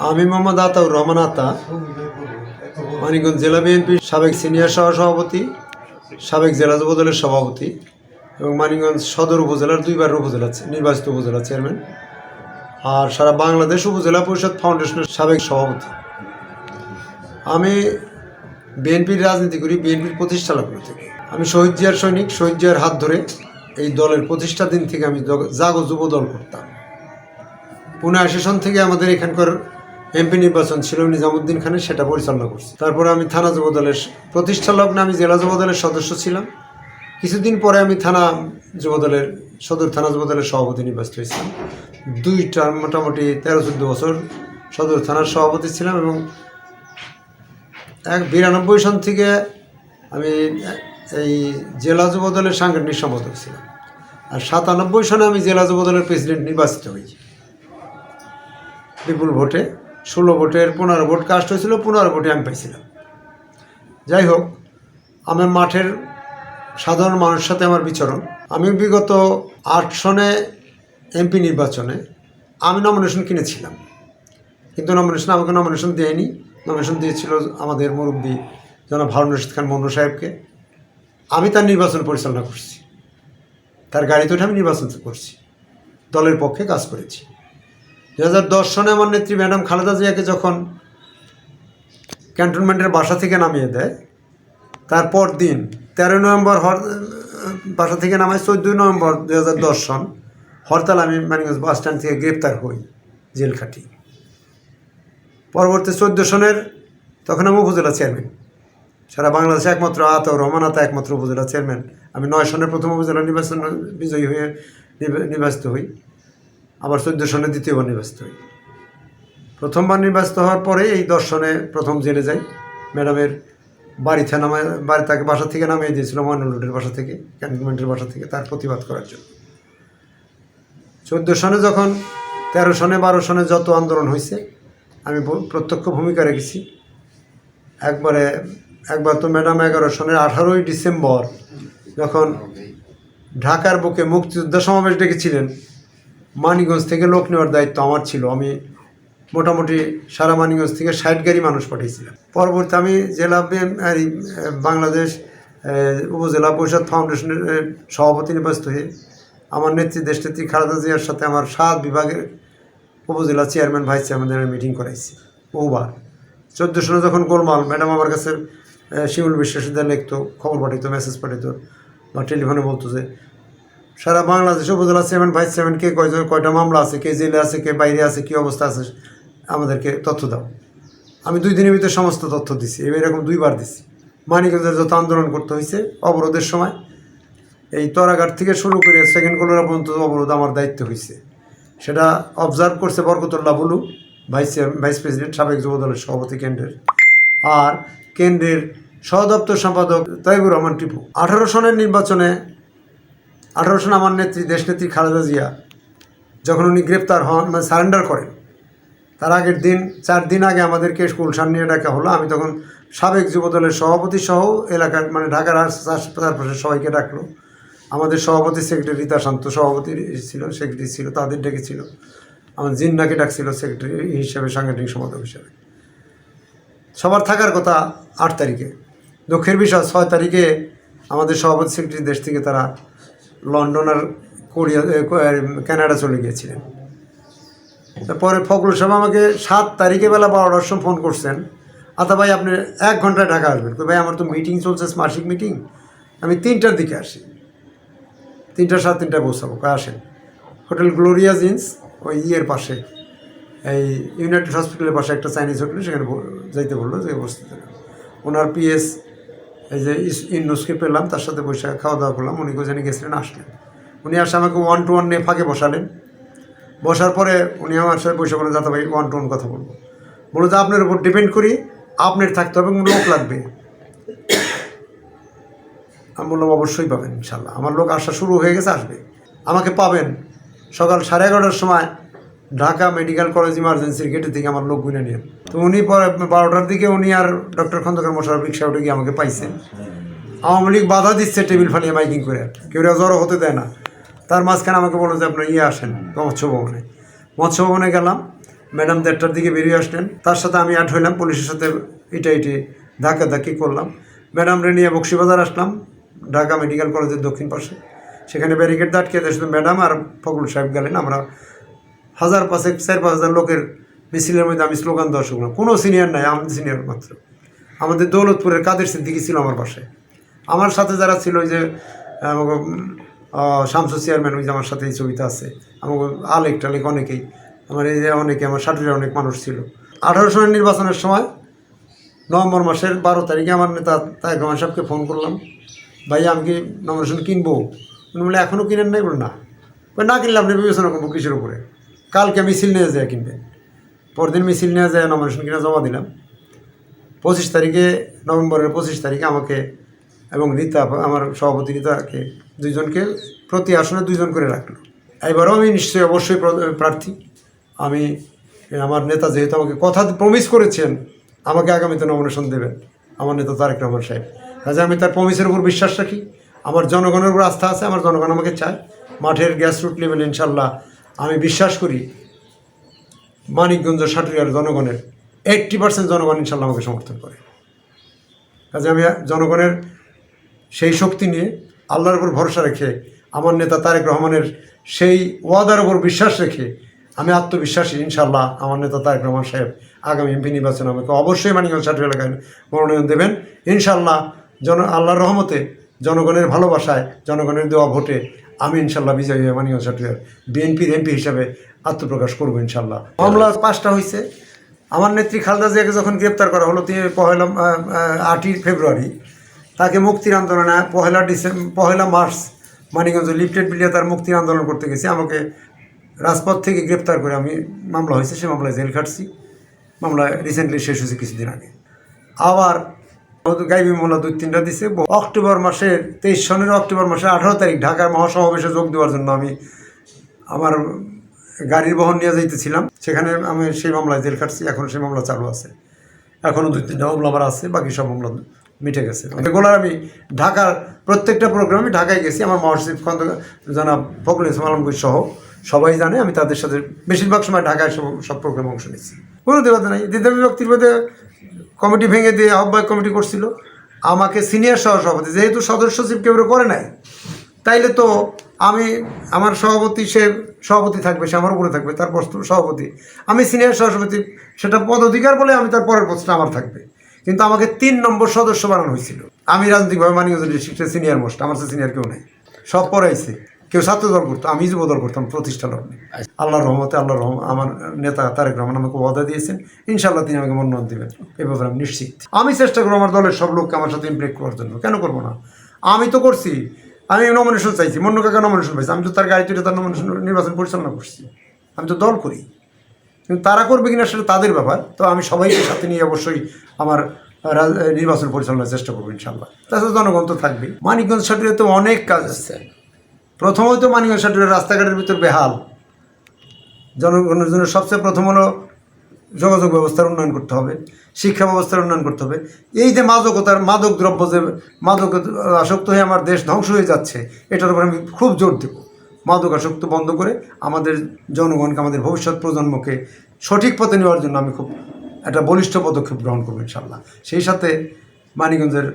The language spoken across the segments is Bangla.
আমি মোহাম্মদ আতাউর রহমান আতা, মানিকগঞ্জ জেলা বিএনপির সাবেক সিনিয়র সহ সভাপতি, সাবেক জেলা যুব দলের সভাপতি এবং মানিকগঞ্জ সদর উপজেলার দুইবার উপজেলা নির্বাচিত উপজেলা চেয়ারম্যান আর সারা বাংলাদেশ উপজেলা পরিষদ ফাউন্ডেশনের সাবেক সভাপতি। আমি বিএনপির রাজনীতি করি বিএনপির প্রতিষ্ঠা লগ্ন থেকে। আমি শহীদ জিয়ার সৈনিক, শহীদ জিয়ার হাত ধরে এই দলের প্রতিষ্ঠা দিন থেকে আমি জগ- জাগো যুব দল করতাম। পুনে আসেশন থেকে আমাদের এখানকার এমপি নির্বাচন ছিল নিজামুদ্দিন খানের, সেটা পরিচালনা করছি। তারপরে আমি থানা যুব দলের প্রতিষ্ঠা লগ্নে আমি জেলা যুব দলের সদস্য ছিলাম। কিছুদিন পরে আমি থানা যুব দলের, সদর থানা যুব দলের সভাপতি নির্বাচিত হয়েছিলাম। দুইটা মোটামুটি তেরো চোদ্দ বছর সদর থানার সভাপতি ছিলাম এবং এক বিরানব্বই সন থেকে আমি এই জেলা যুব দলের সাংগঠনিক সম্পাদক ছিলাম। আর সাতানব্বই সনে আমি জেলা যুব দলের প্রেসিডেন্ট নির্বাচিত হই বিপুল ভোটে ষোলো ভোটের পনেরো ভোট কাস্ট হয়েছিল, পনেরো ভোটে আমি পাইছিলাম। যাই হোক, আমার মাঠের সাধারণ মানুষের সাথে আমার বিচরণ। আমি বিগত আট সনে এমপি নির্বাচনে আমি নমিনেশন কিনেছিলাম। কিন্তু নমিনেশন আমাকে নমিনেশন দেয়নি। নমিনেশন দিয়েছিল আমাদের মুরব্বী জনাব হারুন রশিদ খান মন্নু সাহেবকে। আমি তার নির্বাচন পরিচালনা করছি। তার গাড়িতে উঠে আমি নির্বাচন করছি। দলের পক্ষে কাজ করেছি। দু হাজার দশ সনে আমার নেত্রী ম্যাডাম খালেদা জিয়াকে যখন ক্যান্টনমেন্টের বাসা থেকে নামিয়ে দেয় তারপর দিন তেরো নভেম্বর হর বাসা থেকে নামায় চোদ্দোই নভেম্বর দু হাজার দশ সন হরতাল আমি মানিগঞ্জ বাস স্ট্যান্ড থেকে গ্রেপ্তার হই জেল খাটি পরবর্তী চোদ্দ সনের তখন আমি উপজেলা চেয়ারম্যান। সারা বাংলাদেশে একমাত্র আতা রহমান আতা একমাত্র উপজেলা চেয়ারম্যান। আমি নয় সনের প্রথম উপজেলা নির্বাচন বিজয়ী হয়ে নির্বা- নির্বাচিত হই। আবার চোদ্দ সনে দ্বিতীয়বার নির্বাচিত হই। প্রথমবার নির্বাচিত হওয়ার পরে এই দর্শনে প্রথম জেলে যাই। ম্যাডামের বাড়িতে নামায় বাড়ি তাকে বাসা থেকে নামিয়ে দিয়েছিল রোডের বাসা থেকে, ক্যান্টনমেন্টের বাসা থেকে তার প্রতিবাদ করার জন্য। চোদ্দ সনে যখন তেরো সনে বারো সনে যত আন্দোলন হয়েছে আমি প্রত্যক্ষ ভূমিকা রেখেছি। একবারে, একবার তো ম্যাডাম এগারো সনের আঠারোই ডিসেম্বর, যখন ঢাকার বুকে মুক্তিযোদ্ধা সমাবেশ ডেকেছিলেন মানিগঞ্জ থেকে লোক নেওয়ার দায়িত্ব আমার ছিল। আমি মোটামুটি সারা মানিগঞ্জ থেকে ষাট গাড়ি মানুষ পাঠিয়েছিলাম। পরবর্তী আমি জেলা বাংলাদেশ উপজেলা পরিষদ ফাউন্ডেশনের সভাপতি নির্বাচিত হয়ে আমার নেত্রী দেশনেত্রী খালেদা জিয়ার সাথে আমার সাত বিভাগের উপজেলা চেয়ারম্যান, ভাইস চেয়ারম্যানের মিটিং করাইছি বহুবার। চোদ্দ সনে যখন গোলমাল, ম্যাডাম আমার কাছে শিমুল বিশ্বাসীদের লিখতো, খবর পাঠাইতো, মেসেজ পাঠাইতো বা টেলিফোনে বলতো যে সারা বাংলাদেশ উপজেলা চেয়ারম্যান ভাইস সেভেন কে কয়জন, কয়টা মামলা আছে, কে জেলে আছে, কে বাইরে আছে, কী অবস্থা আছে, আমাদেরকে তথ্য দাও। আমি দুই দিনের ভিতরে সমস্ত তথ্য দিছি এরকম দুইবার দিছি। মানিকগঞ্জের যত আন্দোলন করতে হয়েছে, অবরোধের সময়। এই তরাঘাট থেকে শুরু করে সেকেন্ড কলোরা পর্যন্ত অবরোধ আমার দায়িত্ব হয়েছে। সেটা অবজার্ভ করছে Barkatullah Bulu vice vice president সাবেক যুব দলের সভাপতি কেন্দ্রের। আর কেন্দ্রের সহদপ্তর সম্পাদক তাইবুর রহমান টিপু। আঠারো সনের নির্বাচনে আঠারো সন আমার নেত্রী দেশনেত্রী খালেদা জিয়া, যখন উনি গ্রেপ্তার হন মানে সারেন্ডার করেন, তার আগের দিন, চার দিন আগে আমাদেরকে গুলশান নিয়ে ডাকা হলো। আমি তখন সাবেক যুবদলের সভাপতি সহ এলাকার মানে ঢাকার চারপাশের সবাইকে ডাকলো। আমাদের সভাপতি সেক্রেটারি রীতা শান্ত, সভাপতি ছিল, সেক্রেটারি ছিল, তাদের ডেকেছিল। আমার জিন্নাকে ডাকছিল সেক্রেটারি হিসেবে, সাংগঠনিক সম্পাদক হিসেবে। সবার থাকার কথা আট তারিখে। দুঃখের বিষয়, ছয় তারিখে আমাদের সভাপতি সেক্রেটারি দেশ থেকে তারা লন্ডন আর কোরিয়া কানাডা চলে গিয়েছিলেন। তারপরে ফখরুল সাহেব আমাকে সাত তারিখে বেলা বারোটার সময় ফোন করছেন। আতা ভাই, আপনি এক ঘন্টায় ঢাকা আসবেন। তো ভাই, আমার তো মিটিং চলছে, মাসিক মিটিং আমি তিনটার দিকে আসি। তিনটা, সাড়ে পৌঁছাবো। কয় আসেন। হোটেল গ্লোরিয়া জিন্স, ওই ইয়ের পাশে, এই ইউনাইটেড হসপিটালের পাশে একটা চাইনিজ হোটেল, সেখানে যাইতে বলল যে হলাম। ওনার পিএস এই যে ইন্নুসকে পেলাম, তার সাথে বসে খাওয়া দাওয়া করলাম। উনি কোথায় গেছিলেন আসলেন। উনি আসে আমাকে ওয়ান টু ওয়ান নিয়ে ফাঁকে বসালেন। বসার পরে উনি আমার সাথে বসে বলেন যাতে ভাই ওয়ান টু ওয়ান কথা বলব। বলো যে আপনার উপর ডিপেন্ড করি, আপনার থাকতে হবে লোক লাগবে। আমি বললাম, অবশ্যই পাবেন, ইনশাল্লাহ। আমার লোক আসা শুরু হয়ে গেছে, আসবে। আমাকে পাবেন সকাল সাড়ে এগারোটার সময় ঢাকা মেডিকেল কলেজ ইমার্জেন্সির গেটের থেকে আমার লোক গুনে নিয়ে। তো উনি পরে বারোটার দিকে উনি আর ডক্টর খন্দকার মশার রিক্সা উঠে গিয়ে আমাকে পাইছেন আওয়ামী লীগ বাধা দিচ্ছে টেবিল ফালিয়ে মাইকিং করে। কেউ জড়ো হতে দেয় না। তার মাঝখানে আমাকে বলল যে আপনার ইয়ে আসেন মৎস্য ভবনে মৎস্য ভবনে গেলাম। ম্যাডাম দেড়টার দিকে বেরিয়ে আসলেন। তার সাথে আমি অ্যাড হইলাম। পুলিশের সাথে এটা এটি ধাক্কা ধাক্কি করলাম। ম্যাডামরে নিয়ে বক্সিবাজার আসলাম, ঢাকা মেডিকেল কলেজের দক্ষিণ পাশে। সেখানে ব্যারিকেড দাঁটকে শুধু ম্যাডাম আর ফকরুল সাহেব গেলেন। আমরা হাজার পাঁচেক, চার পাঁচ হাজার লোকের মিছিলের মধ্যে আমি স্লোগান দেওয়া শুনলাম কোনো সিনিয়র নাই আমাদের সিনিয়র মাত্র। আমাদের দৌলতপুরের কাদের সিদ্দিকি ছিল আমার পাশে আমার সাথে যারা ছিল ওই যে শামসু চেয়ারম্যান, ওই যে আমার সাথে এই ছবিটা আছে। আমাকে আলেক টালেক অনেকেই। আমার এই যে অনেকে, আমার সাটুরের অনেক মানুষ ছিল। আঠারো সনের নির্বাচনের সময় নভেম্বর মাসের বারো তারিখে আমার নেতা তাই রহমান সাহেবকে ফোন করলাম। ভাই, আমি কি নমিনেশন কিনবো? উনি বলে এখনও কিনেন নাই? বলে না। না কিনলে আপনি বিবেচনা করব কিসের উপরে? কালকে মিছিল নিয়ে যায় কিনবেন পরদিন মিছিল নিয়ে যায় নমিনেশন কিনে জমা দিলাম। পঁচিশ তারিখে, নভেম্বরের পঁচিশ তারিখে আমাকে এবং রীতা, আমার সভাপতি রীতাকে দুইজনকে প্রতি আসনে দুইজন করে রাখল। এবারও আমি নিশ্চয়ই অবশ্যই প্রার্থী। আমি, আমার নেতা যেহেতু আমাকে কথা প্রমিস করেছেন, আমাকে আগামীতে নমিনেশন দেবেন, আমার নেতা তারেক রহমান সাহেব। কাজে আমি তার প্রমিসের উপর বিশ্বাস রাখি। আমার জনগণের উপর আস্থা আছে, আমার জনগণ আমাকে চায়। মাঠের গ্যাস রুট লেভেল ইনশাল্লাহ আমি বিশ্বাস করি মানিকগঞ্জ সাটুরিয়ার জনগণের এইট্টি পার্সেন্ট জনগণ ইনশাল্লাহ আমাকে সমর্থন করে। কাজে আমি জনগণের সেই শক্তি নিয়ে আল্লাহর উপর ভরসা রেখে, আমার নেতা তারেক রহমানের সেই ওয়াদার উপর বিশ্বাস রেখে আমি আত্মবিশ্বাসী ইনশাল্লাহ আমার নেতা তারেক রহমান সাহেব আগামী এমপি নির্বাচনে আমাকে অবশ্যই মানিকগঞ্জ সাটুরি এলাকায় মনোনয়ন দেবেন। ইনশাল্লাহ জন আল্লাহর রহমতে জনগণের ভালোবাসায়, জনগণের দেওয়া ভোটে আমি ইনশাল্লাহ বিজয়ী মানিকগঞ্জ সাটুরিয়ার বিএনপির এমপি হিসাবে আত্মপ্রকাশ করব ইনশাল্লাহ। মামলা পাঁচটা হয়েছে আমার নেত্রী খালদা জিয়াকে যখন গ্রেপ্তার করা হলো, তিনি পহেলা আটই ফেব্রুয়ারি, তাকে মুক্তির আন্দোলনে পহেলা ডিসেম্বর পহেলা মার্চ মানিকগঞ্জ লিফটেড বিলিয়া তার মুক্তির আন্দোলন করতে গেছি। আমাকে রাজপথ থেকে গ্রেপ্তার করে আমি মামলা হয়েছে, সে মামলায় জেল খাটছি। মামলা রিসেন্টলি শেষ হয়েছে কিছুদিন আগে। আবার গাইবি মামলা দুই তিনটা দিছে। অক্টোবর মাসের তেইশ সনের অক্টোবর মাসের আঠারো তারিখ ঢাকার মহাসমাবেশে যোগ দেওয়ার জন্য আমি আমার গাড়ির বহন নিয়ে যাইতেছিলাম। সেখানে আমি সেই মামলায় জেল খাটছি, এখন সেই মামলা চালু আছে। এখনও দুই তিনটা মামলা আমার আছে, বাকি সব মামলা মিটে গেছে। রেগুলার আমি ঢাকার প্রত্যেকটা প্রোগ্রামে ঢাকায় গেছি, আমার মহসিদ খন্দ জনাব ফখরুল ইসলাম আলমগীর সহ সবাই জানে, আমি তাদের সাথে বেশিরভাগ সময় ঢাকায় সব সব প্রোগ্রামে অংশ নিচ্ছি। কোনো দেবাদ নাই। দ্বিতীয় বিভক্তির মধ্যে কমিটি ভেঙে দিয়ে আহ্বায়ক কমিটি করছিল। আমাকে সিনিয়র সহ সভাপতি যেহেতু সদস্য সচিব কেউ করে নাই, তাইলে তো আমি আমার সভাপতি, সে সভাপতি থাকবে, সে আমার উপরে থাকবে, তার পোস্ট সভাপতি। আমি সিনিয়র সভাপতি সেটা পদ অধিকার বলে আমি তার পরের পোস্টটা আমার থাকবে। কিন্তু আমাকে তিন নম্বর সদস্য বানানো হয়েছিল। আমি রাজনৈতিকভাবে ডিস্ট্রিক্টের সিনিয়র মোস্ট আমার সিনিয়র কেউ নেই। সব পড়াইছে। কেউ ছাত্র দল করতো আমি যুব দল করতাম প্রতিষ্ঠা লগ্নে। আল্লাহর রহমতে আল্লাহ রহম আমার নেতা তারেক রহমান আমাকে ওয়াদা দিয়েছেন ইনশাল্লাহ তিনি আমাকে মনোনয়ন দেবেন। এ ব্যাপারে আমি নিশ্চিত। আমি চেষ্টা করব আমার দলের সব লোককে আমার সাথে ইমপ্রেক করার জন্য। কেন করব না? আমি তো করছি। আমি নমিনেশন চাইছি। মন্য কাকা নমিনেশন পাইছি। আমি তো তার গাড়ি তুলে তার নমিনেশন নির্বাচন পরিচালনা করছি। আমি তো দল করি। কিন্তু তারা করবে কিনা সেটা তাদের ব্যাপার। তো আমি সবাইকে সাথে নিয়ে অবশ্যই আমার নির্বাচন পরিচালনার চেষ্টা করব ইনশাল্লাহ তাছাড়া জনগণ তো থাকবেই। মানিকগঞ্জ সাটিরে তো অনেক কাজ আছে। প্রথমত মানিকগঞ্জ সাটিরের রাস্তাঘাটের ভিতর বেহাল। জনগণের জন্য সবচেয়ে প্রথম হলো যোগাযোগ ব্যবস্থার উন্নয়ন করতে হবে, শিক্ষা ব্যবস্থার উন্নয়ন করতে হবে। এই যে মাদকতার, মাদক দ্রব্য যে, মাদক আসক্ত হয়ে আমার দেশ ধ্বংস হয়ে যাচ্ছে, এটার উপর আমি খুব জোর দেব। মাদক আসক্ত বন্ধ করে আমাদের জনগণকে, আমাদের ভবিষ্যৎ প্রজন্মকে সঠিক পথে নেওয়ার জন্য আমি খুব একটা বলিষ্ঠ পদক্ষেপ গ্রহণ করব ইনশাল্লাহ সেই সাথে মানিগঞ্জের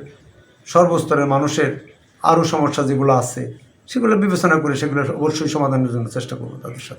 সর্বস্তরের মানুষের আরও সমস্যা যেগুলো আছে সেগুলো বিবেচনা করে সেগুলো অবশ্যই সমাধানের জন্য চেষ্টা করব তাদের সাথে।